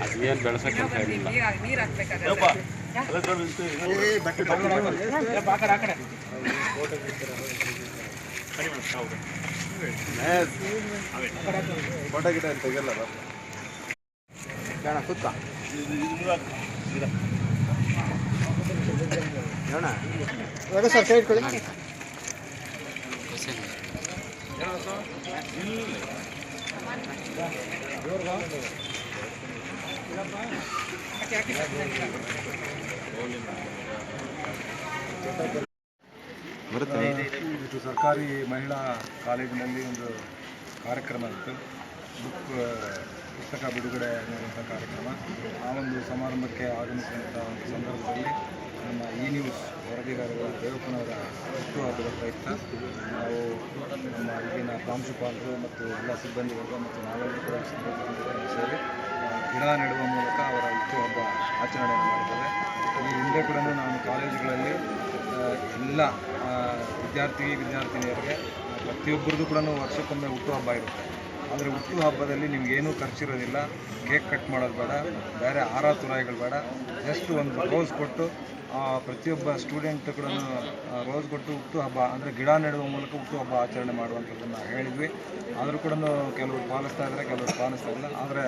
ಅದೇನು ಬೆಳೆಸಕ್ಕೆ ಅಂತ ಹೇಳಿಲ್ಲ. ನೀರ್ ಹಾಕ್ಬೇಕಾಗತ್ತೆ ಫೋಟೋ ಗಿಟ ತೆಗಿಯಲ್ಲ ಬೇಡ ನೋಡ ಸರ್ ಕೈ ಇಟ್ಕೊಳ್ಳಿ ಬರುತ್ತೆ ಇದು ಸರ್ಕಾರಿ ಮಹಿಳಾ ಕಾಲೇಜಿನಲ್ಲಿ ಒಂದು ಕಾರ್ಯಕ್ರಮ ಇತ್ತು. ಬುಕ್ ಪುಸ್ತಕ ಬಿಡುಗಡೆ ಮಾಡುವಂಥ ಕಾರ್ಯಕ್ರಮ. ಆ ಒಂದು ಸಮಾರಂಭಕ್ಕೆ ಆಗಮಿಸಿದಂಥ ಒಂದು ಸಂದರ್ಭದಲ್ಲಿ ನಮ್ಮ ಇ ನ್ಯೂಸ್ ವರದಿಗಾರರ ದೇವಪ್ಪನವರ ಹುಟ್ಟುಹಬ್ಬದ ಪ್ರಯುಕ್ತ. ನಾವು ನಮ್ಮ ಇಲ್ಲಿನ ಪ್ರಾಂಶುಪಾಲರು ಮತ್ತು ಎಲ್ಲ ವರ್ಗ ಮತ್ತು ನಾವೆಲ್ಲರೂ ಕೂಡ ಸಂದರ್ಭದಲ್ಲಿ ಸೇರಿ ಆ, ಗಿಡ ನೆಡುವ ಮೂಲಕ ಅವರ ಹುಟ್ಟುಹಬ್ಬ ಆಚರಣೆಯನ್ನು ಮಾಡ್ತಾರೆ ಈ ಹಿಂದೆ ಕೂಡ ನಾನು ಕಾಲೇಜುಗಳಲ್ಲಿ ಎಲ್ಲ ವಿದ್ಯಾರ್ಥಿ ವಿದ್ಯಾರ್ಥಿನಿಯರಿಗೆ ಪ್ರತಿಯೊಬ್ಬರದ್ದು ಕೂಡ ವರ್ಷಕ್ಕೊಮ್ಮೆ ಹುಟ್ಟುಹಬ್ಬ ಇರುತ್ತೆ. ಆದರೆ ಹುಟ್ಟುಹಬ್ಬದಲ್ಲಿ ನಿಮಗೇನೂ ಖರ್ಚಿರೋದಿಲ್ಲ. ಕೇಕ್ ಕಟ್ ಮಾಡೋದು ಬೇಡ, ಬೇರೆ ಆರ ತುರಾಯಿಗಳು ಬೇಡ. ಜಸ್ಟ್ ಒಂದು ರೋಸ್ ಕೊಟ್ಟು ಪ್ರತಿಯೊಬ್ಬ ಸ್ಟೂಡೆಂಟ್ ಕೂಡ ರೋಸ್ ಕೊಟ್ಟು ಹುಟ್ಟುಹಬ್ಬ ಅಂದರೆ ಗಿಡ ನೆಡುವ ಮೂಲಕ ಹುಟ್ಟುಹಬ್ಬ ಆಚರಣೆ ಮಾಡುವಂಥದ್ದನ್ನು ಹೇಳಿದ್ವಿ. ಆದರೂ ಕೂಡ ಕೆಲವರು ಪಾಲಿಸ್ತಾ ಇದ್ದಾರೆ, ಕೆಲವರು ಪಾಲಿಸ್ತಾ ಇಲ್ಲ ಆದರೆ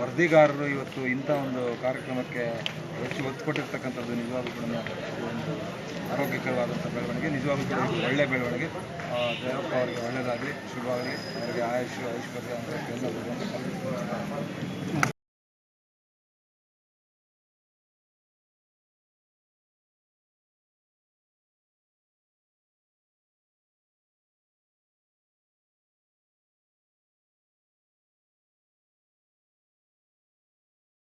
ವರದಿಗಾರರು ಇವತ್ತು ಇಂಥ ಒಂದು ಕಾರ್ಯಕ್ರಮಕ್ಕೆ ಹೆಚ್ಚು ಒತ್ತು ಕೊಟ್ಟಿರ್ತಕ್ಕಂಥದ್ದು ನಿಜವಾಗ್ಲೂ ಕೂಡ ಒಂದು ಆರೋಗ್ಯಕರವಾದಂಥ ಬೆಳವಣಿಗೆ, ನಿಜವಾಗ್ಲೂ ಕೂಡ ಒಳ್ಳೆಯ ಬೆಳವಣಿಗೆ. ದೇವಪ್ಪ ಅವರಿಗೆ ಒಳ್ಳೆಯದಾಗಲಿ ಶುಭವಾಗಲಿ, ಅವರಿಗೆ ಆಯುಷ್ ಐಶ್ವರ್ಯ ಅಂತ ಎಲ್ಲ